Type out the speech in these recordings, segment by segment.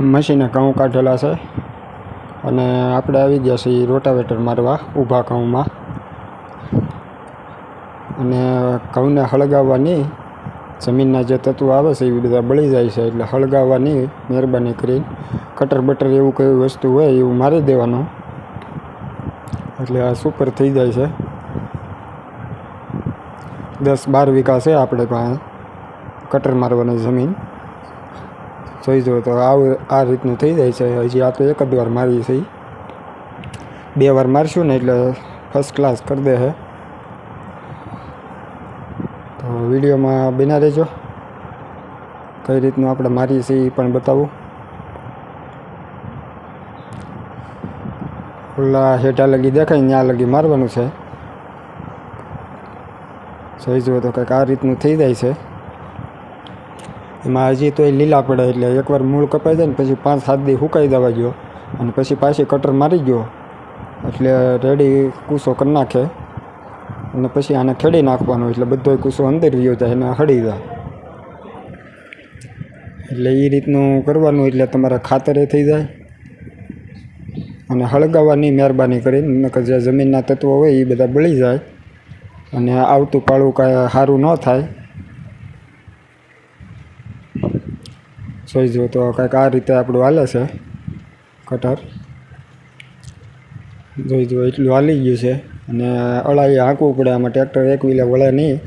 મશીને ઘઉં કાઢેલા છે. અને આપણે આવી ગયા છીએ રોટાવેટર મારવા, ઊભા ઘઉંમાં. અને ઘઉંને હળગાવવાની જમીનના જે તત્વો આવે છે, એ બધા બળી જાય છે. એટલે હળગાવવાની મહેરબાની કરી કટર બટર એવું કઈ વસ્તુ હોય, એવું મારી દેવાનું. એટલે આ સુપર થઈ જાય છે. દસ બાર વીઘા છે આપણે પાસે કટર મારવાની જમીન. જોઈ જુઓ તો આવું આ રીતનું થઈ જાય છે. હજી આ તો એક જ વાર મારીએ છીએ બે વાર મારશું ને એટલે ફર્સ્ટ ક્લાસ કરી દે છે તો વિડીયોમાં બિના રહેજો. કઈ રીતનું આપણે મારીએ છીએ એ પણ બતાવું. ઓલા હેઠા લગી દેખાય ત્યાં લગી મારવાનું છે. જોઈ જુઓ તો કંઈક આ રીતનું થઈ જાય છે. એમાં હજી તો એ લીલા પડે એટલે એકવાર મૂળ કપાઈ જાય ને પછી પાંચ સાત દી સુકાઈ દેવા ગયો અને પછી પાછી કટર મારી ગયો એટલે રેડી કૂસો કરી નાખે. અને પછી આને ખેડી નાખવાનો એટલે બધો કૂસો અંદર રહ્યો જાય અને હળી જાય. એટલે એ રીતનું કરવાનું એટલે તમારા ખાતરે થઈ જાય. અને હળગાવવાની મહેરબાની કરીને જે જમીનના તત્વો હોય એ બધા બળી જાય. અને આવતું કાળું કાંઈ સારું ન થાય. જોઈ જુઓ તો કંઈક આ રીતે આપણું હાલે છે, કટર. જોઈ જુઓ એટલું હાલી ગયું છે અને અળાઈ હાંકવું પડે, આમાં ટ્રેક્ટર એક વ્હીલે વળે નહીં.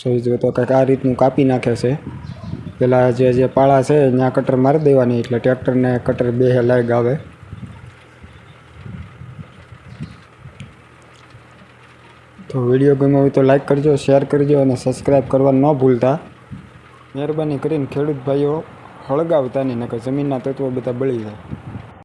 જોઈ જુઓ તો કંઈક આ રીતનું કાપી નાખે છે. પેલા જે જે પાળા છે, ત્યાં કટર મારી દેવાની, એટલે ટ્રેક્ટરને કટર બે લાગ આવે. તો વીડિયો ગમ્યો હોય તો લાઈક કરજો, શેર કરજો અને સબસ્ક્રાઈબ કરવા ન ભૂલતા. મહેરબાની કરીને ખેડૂત ભાઈઓ નહીં નકર જમીનના તત્વો બધા બળી જાય.